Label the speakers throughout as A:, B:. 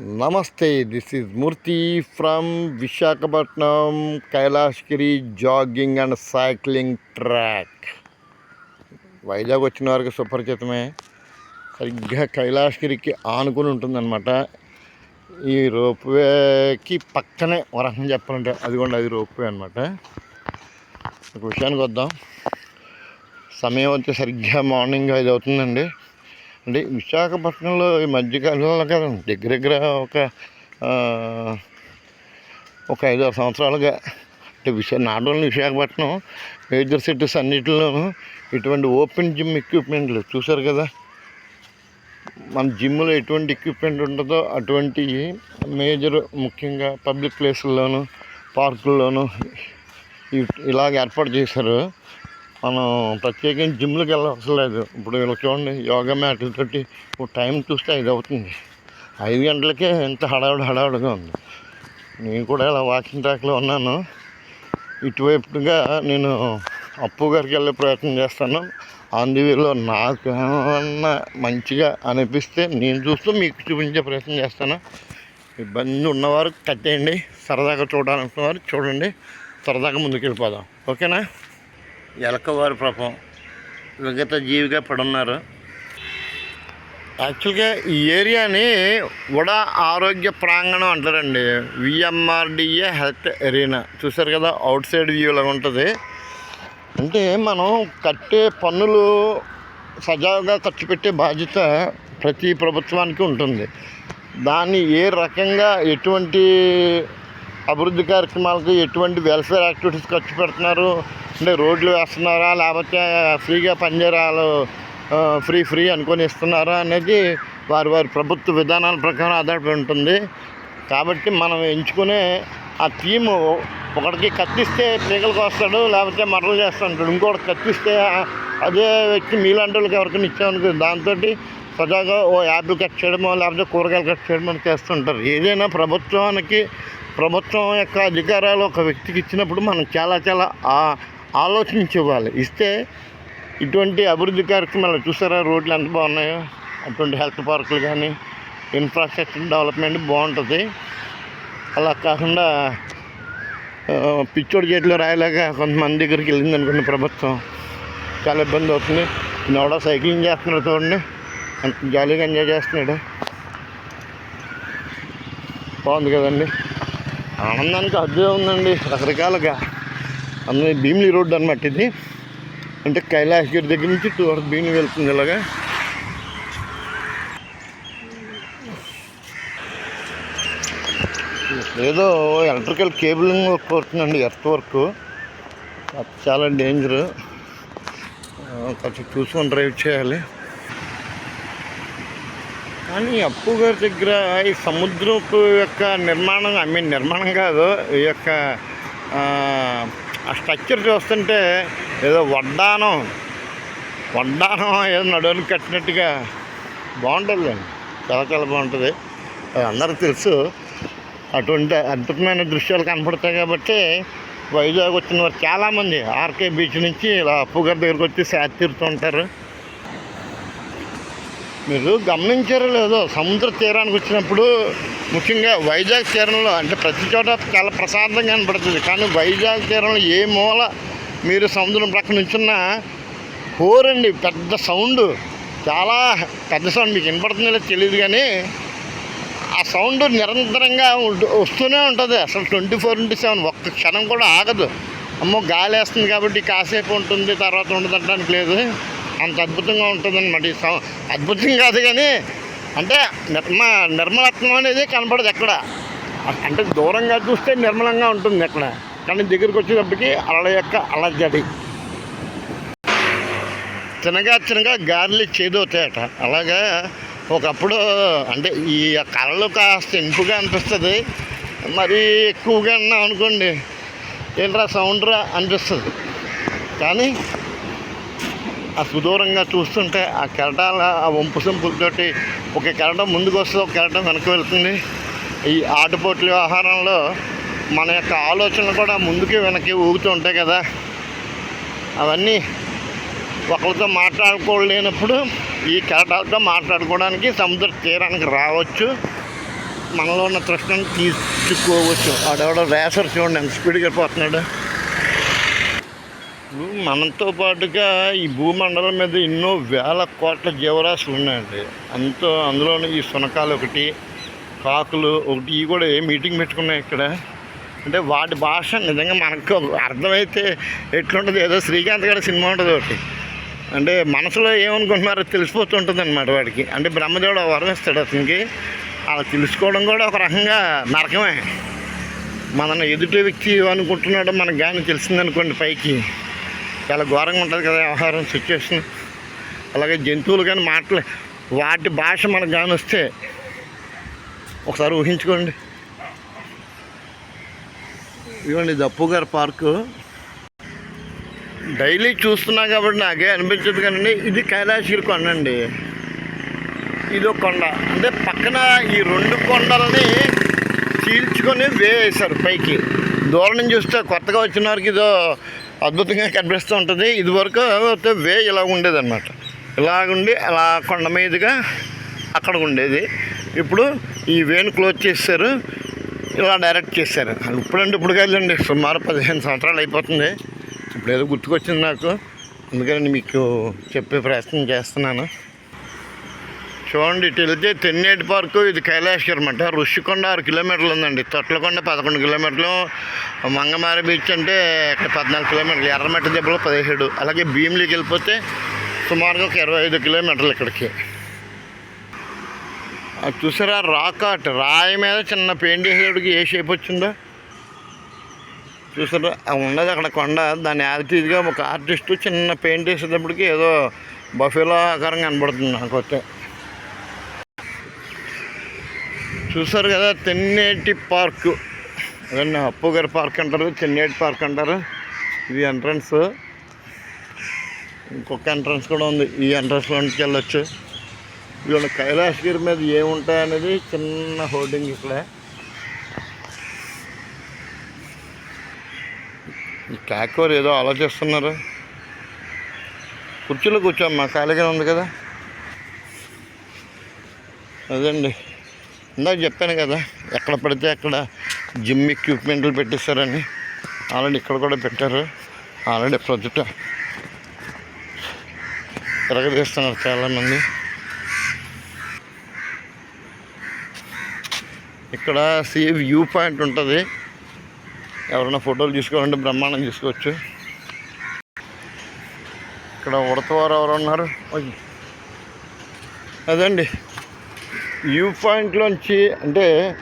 A: నమస్తే this is Murthy from Visakhapatnam Kailasagiri jogging and cycling track Vizag వచ్చిన వారికి సుపరిచితమే. సరిగ్గా కైలాసగిరికి ఆనుకుని ఉంటుందన్నమాట. ఈ రోప్వేకి పక్కనే ఒక చెప్పాలంటే అదిగోండి అది రోప్వే అనమాట ఒక విషయానికి వద్దాం. సమయం వచ్చి సరిగ్గా మార్నింగ్ ఐదు అవుతుందండి. అంటే విశాఖపట్నంలో ఈ మధ్యకాలంలో కదా దగ్గర దగ్గర ఒక ఒక ఐదు ఆరు సంవత్సరాలుగా. అంటే విశా not only Visakhapatnam major cities అన్నిటిలోనూ ఇటువంటి ఓపెన్ జిమ్ ఎక్విప్మెంట్లు చూసారు కదా. మన జిమ్లో ఎటువంటి ఎక్విప్మెంట్ ఉంటుందో అటువంటి మేజర్ ముఖ్యంగా పబ్లిక్ ప్లేసుల్లోనూ పార్కుల్లోనూ ఇ- ఇలాగ ఏర్పాటు చేశారు. మనం ప్రత్యేకించి జిమ్లకు వెళ్ళవసరం లేదు ఇప్పుడు ఇలా చూడండి యోగా మ్యాట్ తోటి టైం చూస్తే ఐదు అవుతుంది. ఐదు గంటలకే ఎంత హడావుడి హడావుడిగా ఉంది. నేను కూడా ఇలా వాకింగ్ ట్రాక్లో ఉన్నాను. ఇటువైపుగా నేను అప్పు గారికి వెళ్ళే ప్రయత్నం చేస్తాను. అందువల్ల నాకు ఏమన్నా మంచిగా అనిపిస్తే నేను చూస్తూ మీకు చూపించే ప్రయత్నం చేస్తాను. ఇబ్బంది ఉన్నవారు కట్టేయండి. సరదాగా చూడాలనుకున్నవారు చూడండి. సరదాగా ముందుకు వెళ్ళిపోదాం ఓకేనా? ఎలకవారి పాపం. విగత జీవిగా పడున్నారు. యాక్చువల్గా ఈ ఏరియాని ఉడా ఆరోగ్య ప్రాంగణం అంటారండి. VMRDA health arena. చూసారు కదా అవుట్ సైడ్ వ్యూలా ఉంటుంది. అంటే మనం కట్టే పన్నులు సజావుగా ఖర్చు పెట్టే బాధ్యత ప్రతి ప్రభుత్వానికి ఉంటుంది. దాన్ని ఏ రకంగా ఎటువంటి అభివృద్ధి కార్యక్రమాలకు ఎటువంటి వెల్ఫేర్ యాక్టివిటీస్ ఖర్చు పెడుతున్నారు? అంటే రోడ్లు వేస్తున్నారా? లేకపోతే ఫ్రీగా పనిచేరాలు ఫ్రీ ఫ్రీ అనుకొని ఇస్తున్నారా అనేది వారి వారి ప్రభుత్వ విధానాల ప్రకారం ఆధారపడి ఉంటుంది. కాబట్టి మనం ఎంచుకునే ఆ థీము ఒకడికి కత్తిస్తే పీకలకు వస్తాడు లేకపోతే మరలు చేస్తుంటాడు ఇంకోటి కత్తిస్తే అదే వ్యక్తి మీలాంటి వాళ్ళకి ఎవరికైనా ఇచ్చామనుకో దాంతో సజాగా ఓ యాపిల్ కట్ చేయడమో లేకపోతే కూరగాయలు కట్ చేయడమో చేస్తుంటారు. ఏదైనా ప్రభుత్వానికి ప్రభుత్వం యొక్క అధికారాలు ఒక వ్యక్తికి ఇచ్చినప్పుడు మనం చాలా చాలా ఆలోచించి ఇవ్వాలి ఇస్తే ఇటువంటి అభివృద్ధి కార్యక్రమాలు చూసారా? రోడ్లు ఎంత బాగున్నాయో? అటువంటి హెల్త్ పార్కులు కానీ ఇన్ఫ్రాస్ట్రక్చర్ డెవలప్మెంట్ బాగుంటుంది. అలా కాకుండా పిచ్చోడి చేతిలో రాయలేక కొంతమంది దగ్గరికి వెళ్ళింది అనుకున్న ప్రభుత్వం. చాలా ఇబ్బంది అవుతుంది. ఎవడో సైక్లింగ్ చేస్తున్నాడు చూడండి. జాలీగా ఎంజాయ్ చేస్తున్నాడు. బాగుంది కదండి. ఆనందానికి అద్దే ఉందండి రకరకాలుగా. అందులో భీమిలి రోడ్డు అనమాట ఇది. అంటే కైలాసగిరి దగ్గర నుంచి టూవర్స్ భీమిలి వెళ్తుంది ఇలాగా. ఏదో ఎలక్ట్రికల్ కేబులింగ్ వర్క్ అవుతుందండి ఎర్త్ వర్క్ అది చాలా డేంజర్ కొంచెం చూసుకొని డ్రైవ్ చేయాలి. కానీ అప్పు గారి దగ్గర ఈ సముద్రపు యొక్క నిర్మాణం ఐ మీన్ నిర్మాణం కాదు ఈ యొక్క ఆ, స్ట్రక్చర్ చూస్తుంటే ఏదో వడ్డానం వడ్డానం ఏదో నడువులు కట్టినట్టుగా బాగుంటుంది. చాలా చాలా బాగుంటుంది. అది అందరికీ తెలుసు. అటువంటి అద్భుతమైన దృశ్యాలు కనపడతాయి కాబట్టి వైజాగ్ వచ్చిన వారు చాలామంది ఆర్కే బీచ్ నుంచి ఇలా అప్పు గారి దగ్గరికి వచ్చి సేద ఉంటారు. మీరు గమనించారో లేదో సముద్ర తీరానికి వచ్చినప్పుడు ముఖ్యంగా వైజాగ్ తీరంలో అంటే ప్రతి చోట చాలా ప్రశాంతంగా కనపడుతుంది కానీ వైజాగ్ తీరంలో ఏ మూల మీరు సముద్రం ప్రక్కన నుంచున్నా హోరండి పెద్ద సౌండ్. చాలా పెద్ద సౌండ్ మీకు వినపడుతుందో తెలియదు కానీ ఆ సౌండ్ నిరంతరంగా వస్తూనే ఉంటుంది. అసలు ట్వంటీ ఫోర్ ఇంటూ సెవెన్ ఒక్క క్షణం కూడా ఆగదు. అమ్మో గాలి వేస్తుంది కాబట్టి కాసేపు ఉంటుంది తర్వాత ఉండదు అనడానికి లేదు. అంత అద్భుతంగా ఉంటుందన్నమాట ఈ సౌ అద్భుతం కాదు కానీ అంటే నిర్మ నిర్మలత్వం అనేది కనపడదు ఎక్కడ. అంటే దూరంగా చూస్తే నిర్మలంగా ఉంటుంది అక్కడ. కానీ దగ్గరికి వచ్చేటప్పటికి అలల యొక్క అలజడి. తినగా తినగా గారెలు చేదవుతాయట. అలాగా ఒకప్పుడు అంటే ఈ కళలు కాస్త ఇంపుగా అనిపిస్తుంది. మరీ ఎక్కువగా అన్నాం అనుకోండి ఏంట్రా సౌండ్రా అనిపిస్తుంది. కానీ ఆ సుదూరంగా చూస్తుంటే ఆ కెరటాల ఆ వంపు సంపులతోటి ఒక కెరటం ముందుకు వస్తుంది ఒక కెరటం వెనక్కి వెళ్తుంది. ఈ ఆటుపోట్ల వ్యవహారంలో మన యొక్క ఆలోచనలు కూడా ముందుకి వెనక్కి ఊగుతూ ఉంటాయి కదా. అవన్నీ ఒకరితో మాట్లాడుకోలేనప్పుడు ఈ కెరటాలతో మాట్లాడుకోవడానికి సముద్ర తీరానికి రావచ్చు. మనలో ఉన్న తృష్ణను తీర్చుకోవచ్చు. ఆడెవడో రేసర్ చూడండి ఎంత స్పీడ్గా పోతున్నాడు. మనతో పాటుగా ఈ భూమండలం మీద ఎన్నో వేల కోట్ల జీవరాశులు ఉన్నాయండి. అంతో అందులోనే ఈ సునకాలు ఒకటి కాకులు ఒకటి ఇవి కూడా ఏ మీటింగ్ పెట్టుకున్నాయి ఇక్కడ? అంటే వాటి భాష నిజంగా మనకు అర్థమైతే ఎట్లుంటుంది? ఏదో శ్రీకాంత్ గారి సినిమా ఉంటుంది ఒకటి. అంటే మనసులో ఏమనుకుంటున్నారో తెలిసిపోతుంటుంది అనమాట వాడికి. అంటే బ్రహ్మదేవుడు వరం ఇస్తాడు అతనికి. అలా తెలుసుకోవడం కూడా ఒక రకంగా నరకమే. మన ఎదుటి వ్యక్తి అనుకుంటున్నాడో మనకు కానీ తెలిసిందనుకోండి పైకి. చాలా ఘోరంగా ఉంటుంది కదా వ్యవహారం సిచ్యువేషన్ అలాగే జంతువులు కానీ మాటలే వాటి భాష మనకు కానీ వస్తే ఒకసారి ఊహించుకోండి. ఇవ్వండి ఇది అప్పు గారి పార్కు. డైలీ చూస్తున్నా కాబట్టి నాకే అనిపించదు కానీ ఇది కైలాసగిరి కొండ అండి. ఇది కొండ. అంటే పక్కన ఈ రెండు కొండలని చీల్చుకొని వేసారు పైకి. దూరం నుంచి చూస్తే కొత్తగా వచ్చిన వారికి ఇదో అద్భుతంగా కనిపిస్తూ ఉంటుంది. ఇదివరకు అయితే వే ఇలా ఉండేదన్నమాట. ఇలాగుండి అలా కొండ మీదుగా అక్కడ ఉండేది. ఇప్పుడు ఈ వేను క్లోజ్ చేశారు ఇలా డైరెక్ట్ చేశారు ఇప్పుడంటే ఇప్పుడు కాదండి సుమారు పదిహేను సంవత్సరాలు అయిపోతుంది. ఇప్పుడు ఏదో గుర్తుకొచ్చింది నాకు. అందుకని మీకు చెప్పే ప్రయత్నం చేస్తున్నాను. చూడండి ఇటు వెళ్తే తెన్నేటి పార్కు ఇది కైలాసగిరి అనమాట ఋషికొండ ఆరు కిలోమీటర్లు ఉందండి. తొట్లకొండ పదకొండు కిలోమీటర్లు మంగమారి బీచ్ అంటే ఇక్కడ పద్నాలుగు కిలోమీటర్లు ఎర్రమట్టి దెబ్బలు పదిహేడు. అలాగే భీమిలీకి వెళ్ళిపోతే సుమారుగా ఒక ఇరవై ఐదు కిలోమీటర్లు ఇక్కడికి. చూసారా రాకాట్ రాయి మీద చిన్న పెయింట్ వేసేటప్పటికి ఏ షేప్ వచ్చిందో? చూసారా ఉండదు ఉన్నది అక్కడ కొండ. దాని యాజిటీజ్గా ఒక ఆర్టిస్టు చిన్న పెయింట్ వేసేటప్పటికి ఏదో బఫేలో ఆకారం కనబడుతుంది నాకు వస్తే చూసారు కదా తెన్నేటి పార్క్. అదే అప్పు గారి పార్క్ అంటారు తెన్నేటి పార్క్ అంటారు. ఇది ఎంట్రన్స్. ఇంకొక ఎంట్రన్స్ కూడా ఉంది. ఈ ఎంట్రన్స్లోనికి వెళ్ళొచ్చు. ఇవాళ కైలాసగిరి మీద ఏముంటాయనేది చిన్న హోర్డింగ్ ఇక్కడ. ఈ ఏదో ఆలోచిస్తున్నారు. కుర్చీలో కూర్చోమ్మా ఖాళీగా ఉంది కదా. అదండి. ఇందాక చెప్పాను కదా ఎక్కడ పడితే అక్కడ జిమ్ ఎక్విప్మెంట్లు పెట్టిస్తారని ఆల్రెడీ ఇక్కడ కూడా పెట్టారు. ఆల్రెడీ ప్రొజెక్ట్ తిరగదీస్తున్నారు చాలామంది. ఇక్కడ సీ వ్యూ పాయింట్ ఉంటుంది. ఎవరైనా ఫోటోలు తీసుకోవాలంటే బ్రహ్మాండం తీసుకోవచ్చు ఇక్కడ ఉడతవారు ఎవరు ఉన్నారు? అదండి. వ్యూ పాయింట్లోంచి అంటే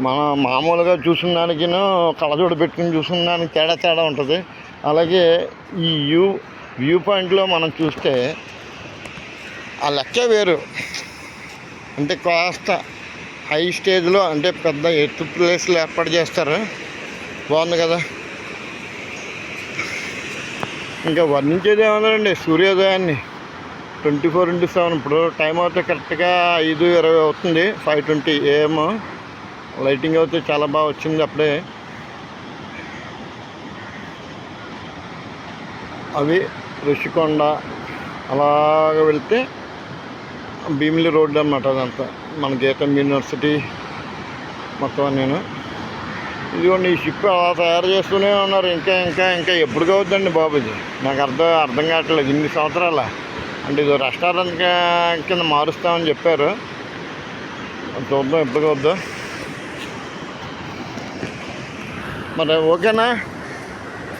A: మన మామూలుగా చూసిన దానికిను కళ్ళజోడు పెట్టుకుని చూసిన దానికి తేడా తేడా ఉంటుంది. అలాగే ఈ వ్యూ వ్యూ పాయింట్లో మనం చూస్తే ఆ లెక్క వేరు. అంటే కాస్త హై స్టేజ్లో అంటే పెద్ద ఎత్తు ప్లేస్లు ఏర్పాటు చేస్తారు. బాగుంది కదా? ఇంకా వర్ణించేది ఏమన్నారండి సూర్యోదయాన్ని. Twenty four into seven. ఇప్పుడు టైం అయితే కరెక్ట్గా ఐదు ఇరవై అవుతుంది. Five twenty AM. లైటింగ్ అయితే చాలా బాగా వచ్చింది అప్పుడే. అవి ఋషికొండ అలాగ వెళ్తే భీమిలి రోడ్డు అనమాట అదంతా. మన గీతం యూనివర్సిటీ మొత్తం నేను ఇదిగోండి ఈ షిప్ అలా తయారు చేస్తూనే ఉన్నారు. ఇంకా ఇంకా ఇంకా ఎప్పుడు కావద్దండి బాబు ఇది? నాకు అర్థం అర్థం కావట్లేదు. ఇన్ని సంవత్సరాల? అంటే ఇది రెస్టారెంట్ కింద మారుస్తామని చెప్పారు. చూద్దాం ఎప్పుడు వద్దు. మరి ఓకేనా?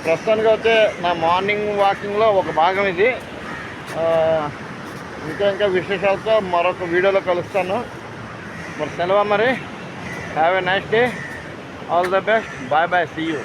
A: ప్రస్తుతానికి అయితే నా మార్నింగ్ వాకింగ్లో ఒక భాగం ఇది. ఇంకా ఇంకా విశేషాలతో మరొక వీడియోలో కలుస్తాను. మరి సెలవు మరి. Have a nice day all the best bye bye see you